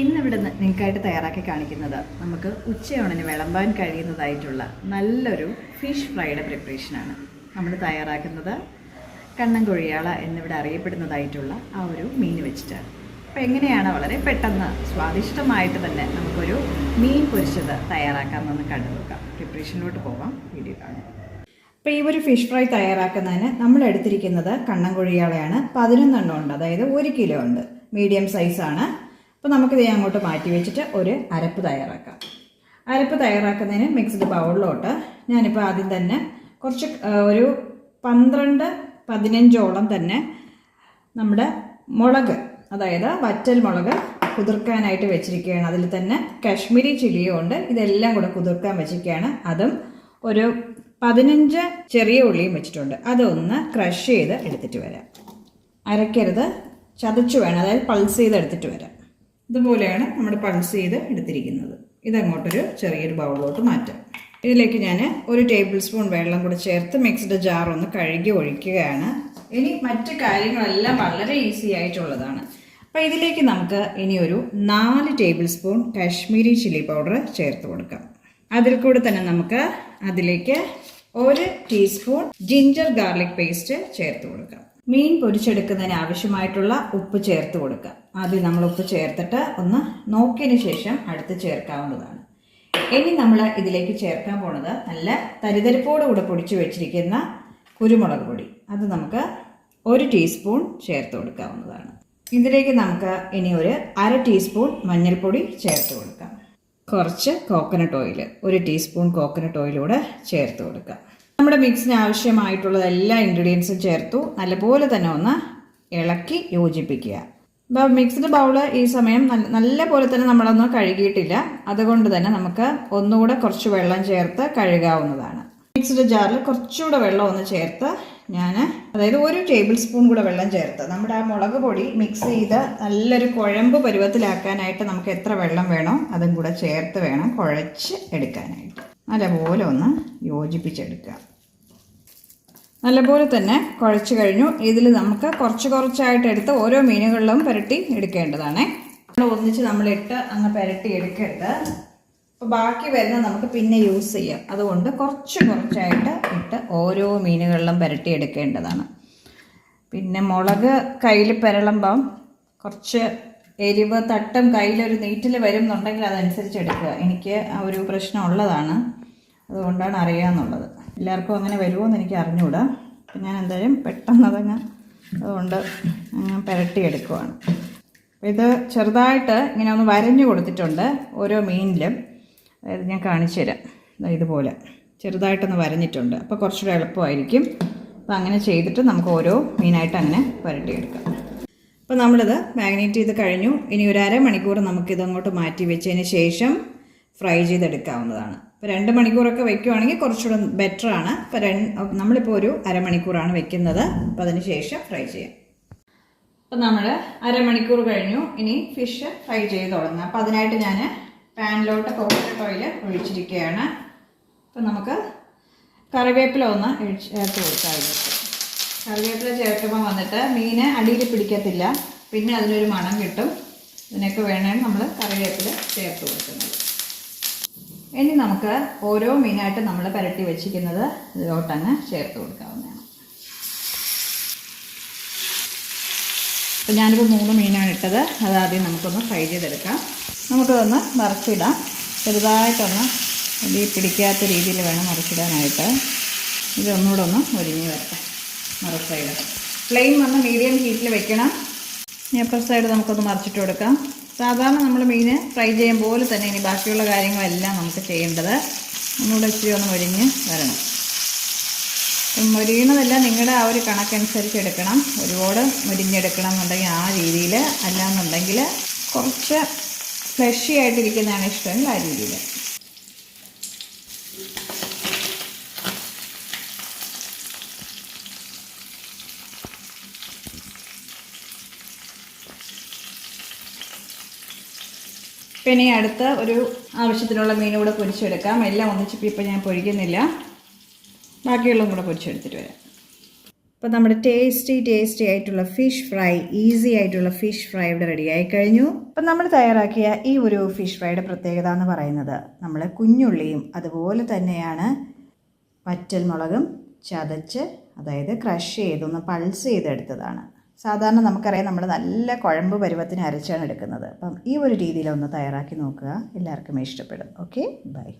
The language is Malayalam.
ഇന്നിവിടെ നിങ്ങൾക്കായിട്ട് തയ്യാറാക്കി കാണിക്കുന്നത് നമുക്ക് ഉച്ചയോണിന് വിളമ്പാൻ കഴിയുന്നതായിട്ടുള്ള നല്ലൊരു ഫിഷ് ഫ്രൈയുടെ പ്രിപ്പറേഷനാണ് നമ്മൾ തയ്യാറാക്കുന്നത് കണ്ണൻ കൊഴിയാള എന്നിവിടെ അറിയപ്പെടുന്നതായിട്ടുള്ള ആ ഒരു മീൻ വെച്ചിട്ടാണ്. അപ്പോൾ എങ്ങനെയാണ് വളരെ പെട്ടെന്ന് സ്വാദിഷ്ടമായിട്ട് തന്നെ നമുക്കൊരു മീൻ പൊരിച്ചത് തയ്യാറാക്കാമെന്നൊന്ന് കണ്ടു നോക്കാം. പ്രിപ്പറേഷനിലോട്ട് പോകാം വീഡിയോ കാണാം. അപ്പോൾ ഈ ഒരു ഫിഷ് ഫ്രൈ തയ്യാറാക്കുന്നതിന് നമ്മൾ എടുത്തിരിക്കുന്നത് കണ്ണൻ കൊഴിയാളയാണ്. പതിനൊന്നെണ്ണം ഉണ്ട്. അതായത് ഒരു കിലോ ഉണ്ട്. മീഡിയം സൈസാണ് അപ്പോൾ നമുക്കിത് അങ്ങോട്ട് മാറ്റി വെച്ചിട്ട് ഒരു അരപ്പ് തയ്യാറാക്കാം. അരപ്പ് തയ്യാറാക്കുന്നതിന് മിക്സ്ഡ് ബൗളിലോട്ട് ഞാനിപ്പോൾ ആദ്യം തന്നെ കുറച്ച് ഒരു പന്ത്രണ്ട് പതിനഞ്ചോളം തന്നെ നമ്മുടെ മുളക് അതായത് വറ്റൽ മുളക് കുതിർക്കാനായിട്ട് വെച്ചിരിക്കുകയാണ്. അതിൽ തന്നെ കാശ്മീരി ചില്ലിയും ഉണ്ട്. ഇതെല്ലാം കൂടെ കുതിർക്കാൻ വെച്ചിരിക്കുകയാണ്. അതും ഒരു പതിനഞ്ച് ചെറിയ ഉള്ളിയും വെച്ചിട്ടുണ്ട്. അതൊന്ന് ക്രഷ് ചെയ്ത് എടുത്തിട്ട് വരാം. അരക്കരുത്. ചതച്ച് വേണം. അതായത് പൾസ് ചെയ്ത് എടുത്തിട്ട് വരാം. ഇതുപോലെയാണ് നമ്മൾ പൾസ് ചെയ്ത് എടുത്തിരിക്കുന്നത്. ഇതങ്ങോട്ടൊരു ചെറിയൊരു ബൗളിലോട്ട് മാറ്റാം. ഇതിലേക്ക് ഞാൻ ഒരു ടേബിൾ സ്പൂൺ വെള്ളം കൂടെ ചേർത്ത് മിക്സ്ഡ് ജാർ ഒന്ന് കഴുകി ഒഴിക്കുകയാണ്. ഇനി മറ്റ് കാര്യങ്ങളെല്ലാം വളരെ ഈസി ആയിട്ടുള്ളതാണ്. അപ്പോൾ ഇതിലേക്ക് നമുക്ക് ഇനി ഒരു നാല് tablespoon Kashmiri chilli powder ചേർത്ത് കൊടുക്കാം. അതിൽ കൂടെ തന്നെ നമുക്ക് അതിലേക്ക് ഒരു ടീസ്പൂൺ ജിഞ്ചർ ഗാർലിക് പേസ്റ്റ് ചേർത്ത് കൊടുക്കാം. മീൻ പൊരിച്ചെടുക്കുന്നതിന് ആവശ്യമായിട്ടുള്ള ഉപ്പ് ചേർത്ത് കൊടുക്കുക ആദ്യം നമ്മൾ ഉപ്പ് ചേർത്തിട്ട് ഒന്ന് നോക്കിയതിന് ശേഷം അടുത്ത് ചേർക്കാവുന്നതാണ്. ഇനി നമ്മൾ ഇതിലേക്ക് ചേർക്കാൻ പോണത് നല്ല തരിതരിപ്പോട് കൂടെ പൊടിച്ചു വെച്ചിരിക്കുന്ന കുരുമുളക് പൊടി. അത് നമുക്ക് ഒരു ടീസ്പൂൺ ചേർത്ത് കൊടുക്കാവുന്നതാണ്. ഇതിലേക്ക് നമുക്ക് ഇനി ഒരു അര ടീസ്പൂൺ മഞ്ഞൾപ്പൊടി ചേർത്ത് കൊടുക്കാം. കുറച്ച് കോക്കനട്ട് ഓയിൽ ഒരു ടീസ്പൂൺ കോക്കനട്ട് ഓയിലൂടെ ചേർത്ത് കൊടുക്കാം. നമ്മുടെ മിക്സിന് ആവശ്യമായിട്ടുള്ള എല്ലാ ഇൻഗ്രീഡിയൻസും ചേർത്തു. നല്ലപോലെ തന്നെ ഒന്ന് ഇളക്കി യോജിപ്പിക്കുക. അപ്പോൾ മിക്സ്ഡ് ബൗൾ ഈ സമയം നല്ല നല്ല പോലെ തന്നെ നമ്മളൊന്നും കഴുകിയിട്ടില്ല. അതുകൊണ്ട് തന്നെ നമുക്ക് ഒന്നുകൂടെ കുറച്ച് വെള്ളം ചേർത്ത് കഴുകാവുന്നതാണ്. മിക്സ്ഡ് ജാറിൽ കുറച്ചുകൂടെ വെള്ളം ഒന്ന് ചേർത്ത് ഞാൻ അതായത് ഒരു ടേബിൾ സ്പൂൺ കൂടെ വെള്ളം ചേർത്ത്. നമ്മുടെ ആ മുളക് പൊടി മിക്സ് ചെയ്ത് നല്ലൊരു കുഴമ്പ് പരുവത്തിലാക്കാനായിട്ട് നമുക്ക് എത്ര വെള്ളം വേണോ അതും കൂടെ ചേർത്ത് വേണം കുഴച്ച് എടുക്കാനായിട്ട്. നല്ലപോലെ ഒന്ന് യോജിപ്പിച്ചെടുക്കുക. നല്ലപോലെ തന്നെ കുഴച്ച് കഴിഞ്ഞു. ഇതിൽ നമുക്ക് കുറച്ച് കുറച്ചായിട്ട് എടുത്ത് ഓരോ മീനുകളിലും പുരട്ടി എടുക്കേണ്ടതാണ്. ഒന്നിച്ച് നമ്മളിട്ട് അങ്ങ് പുരട്ടി എടുക്കരുത്. അപ്പോൾ ബാക്കി വരുന്ന നമുക്ക് പിന്നെ യൂസ് ചെയ്യാം. അതുകൊണ്ട് കുറച്ച് കുറച്ചായിട്ട് ഇട്ട് ഓരോ മീനുകളിലും പുരട്ടി എടുക്കേണ്ടതാണ്. പിന്നെ മുളക് കയ്യിൽ പുരളുമ്പം കുറച്ച് എരിവ് തട്ടും കയ്യിലൊരു നീറ്റിൽ വരും എന്നുണ്ടെങ്കിൽ അതനുസരിച്ച് എടുക്കുക. എനിക്ക് ആ ഒരു പ്രശ്നം ഉള്ളതാണ്. അതുകൊണ്ടാണ് അറിയാമെന്നുള്ളത് എല്ലാവർക്കും അങ്ങനെ വരുമോ എന്ന് എനിക്ക് അറിഞ്ഞുകൂടാ അപ്പം ഞാൻ എന്തായാലും പെട്ടെന്ന് അതങ്ങ് അതുകൊണ്ട് പുരട്ടിയെടുക്കുവാണ്. ഇത് ചെറുതായിട്ട് ഇങ്ങനെ ഒന്ന് വരഞ്ഞു കൊടുത്തിട്ടുണ്ട് ഓരോ മീനിലും. അതായത് ഞാൻ കാണിച്ചു തരാം. ഇതുപോലെ ചെറുതായിട്ടൊന്ന് വരഞ്ഞിട്ടുണ്ട്. അപ്പോൾ കുറച്ചുകൂടെ എളുപ്പമായിരിക്കും. അപ്പോൾ അങ്ങനെ ചെയ്തിട്ട് നമുക്ക് ഓരോ മീനായിട്ട് അങ്ങനെ പുരട്ടിയെടുക്കാം. അപ്പോൾ നമ്മളിത് മാഗ്നേറ്റ് ചെയ്ത് കഴിഞ്ഞു. ഇനി ഒരു അരമണിക്കൂർ നമുക്കിതങ്ങോട്ട് മാറ്റി വെച്ചതിന് ശേഷം ഫ്രൈ ചെയ്തെടുക്കാവുന്നതാണ്. ഇപ്പോൾ രണ്ട് മണിക്കൂറൊക്കെ വെക്കുവാണെങ്കിൽ കുറച്ചുകൂടെ ബെറ്ററാണ് ഇപ്പോൾ രണ്ട് നമ്മളിപ്പോൾ ഒരു അരമണിക്കൂറാണ് വെക്കുന്നത്. അപ്പോൾ അതിന് ശേഷം ഫ്രൈ ചെയ്യാം. അപ്പോൾ നമ്മൾ അരമണിക്കൂർ കഴിഞ്ഞു. ഇനി ഫിഷ് ഫ്രൈ ചെയ്ത് തുടങ്ങാം. അപ്പോൾ അതിനായിട്ട് ഞാൻ പാനിലോട്ട് കോക്കനട്ട് ഓയിൽ ഒഴിച്ചിരിക്കുകയാണ്. അപ്പോൾ നമുക്ക് കറിവേപ്പില ഒന്ന് ചേർത്ത് കൊടുക്കാം കറിവേപ്പില ചേർക്കുമ്പോൾ വന്നിട്ട് മീന് അടിയിൽ പിടിക്കത്തില്ല. പിന്നെ അതിനൊരു മണം കിട്ടും. ഇതിനൊക്കെ വേണമെങ്കിൽ നമ്മൾ കറിവേപ്പില ചേർത്ത് കൊടുക്കുന്നത്. ഇനി നമുക്ക് ഓരോ മീനായിട്ട് നമ്മൾ പുരട്ടി വെച്ചിരിക്കുന്നത് ഇതിലോട്ടങ്ങ് ചേർത്ത് കൊടുക്കാവുന്നതാണ്. അപ്പോൾ ഞാനിപ്പോൾ മൂന്ന് മീനാണ് ഇട്ടത്. അത് ആദ്യം നമുക്കൊന്ന് ഫ്രൈ ചെയ്തെടുക്കാം. നമുക്കതൊന്ന് മറിച്ചിടാം ചെറുതായിട്ടൊന്ന് ഈ പിടിക്കാത്ത രീതിയിൽ വേണം മറിച്ചിടാനായിട്ട് ഇതൊന്നുകൂടെ ഒന്ന് ഒരുങ്ങി വരട്ടെ. മറു ഫ്ലെയിം വന്ന് മീഡിയം ഹീറ്റിൽ വെക്കണം. അപ്പർ സൈഡ് നമുക്കൊന്ന് മറിച്ചിട്ട് കൊടുക്കാം. സാധാരണ നമ്മൾ മീൻ ഫ്രൈ ചെയ്യും പോലെ തന്നെ ഇനി ബാക്കിയുള്ള കാര്യങ്ങളെല്ലാം നമുക്ക് ചെയ്യേണ്ടത് ഒന്നുകൂടെ ഇച്ചിരി ഒന്ന് മുരിഞ്ഞ് വരണം. മൊരിയണതെല്ലാം നിങ്ങളുടെ ആ ഒരു കണക്കനുസരിച്ച് എടുക്കണം. ഒരുപാട് മൊരിഞ്ഞെടുക്കണം എന്നുണ്ടെങ്കിൽ ആ രീതിയിൽ അല്ലാന്നുണ്ടെങ്കിൽ കുറച്ച് ഫ്ലഷി ആയിട്ടിരിക്കുന്നതാണ് ഇഷ്ടമെങ്കിൽ ആ രീതിയിൽ പിന്നെ ഇനി അടുത്ത ഒരു ആവശ്യത്തിനുള്ള മീനും കൂടെ പൊരിച്ചെടുക്കാം. എല്ലാം ഒന്നിച്ചിപ്പോൾ ഇപ്പം ഞാൻ പൊരിക്കുന്നില്ല. ബാക്കിയുള്ളതും കൂടെ പൊരിച്ചെടുത്തിട്ട് വരാം. അപ്പോൾ നമ്മുടെ ടേസ്റ്റി ടേസ്റ്റി ആയിട്ടുള്ള ഫിഷ് ഫ്രൈ ഈസി ആയിട്ടുള്ള ഫിഷ് ഫ്രൈ ഇവിടെ റെഡിയായി കഴിഞ്ഞു. അപ്പം നമ്മൾ തയ്യാറാക്കിയ ഈ ഒരു ഫിഷ് ഫ്രൈയുടെ പ്രത്യേകത എന്ന് പറയുന്നത് നമ്മൾ കുഞ്ഞുള്ളിയും അതുപോലെ തന്നെയാണ് വറ്റൽ മുളകും ചതച്ച് അതായത് ക്രഷ് ചെയ്തൊന്ന് പൾസ് ചെയ്തെടുത്തതാണ്. സാധാരണ നമുക്കറിയാം നമ്മൾ നല്ല കുഴമ്പ് പരുവത്തിന് അരച്ചാണ് എടുക്കുന്നത്. അപ്പം ഈ ഒരു രീതിയിൽ ഒന്ന് തയ്യാറാക്കി നോക്കുക. എല്ലാവർക്കും ഇഷ്ടപ്പെടും. ഓക്കെ? ബൈ.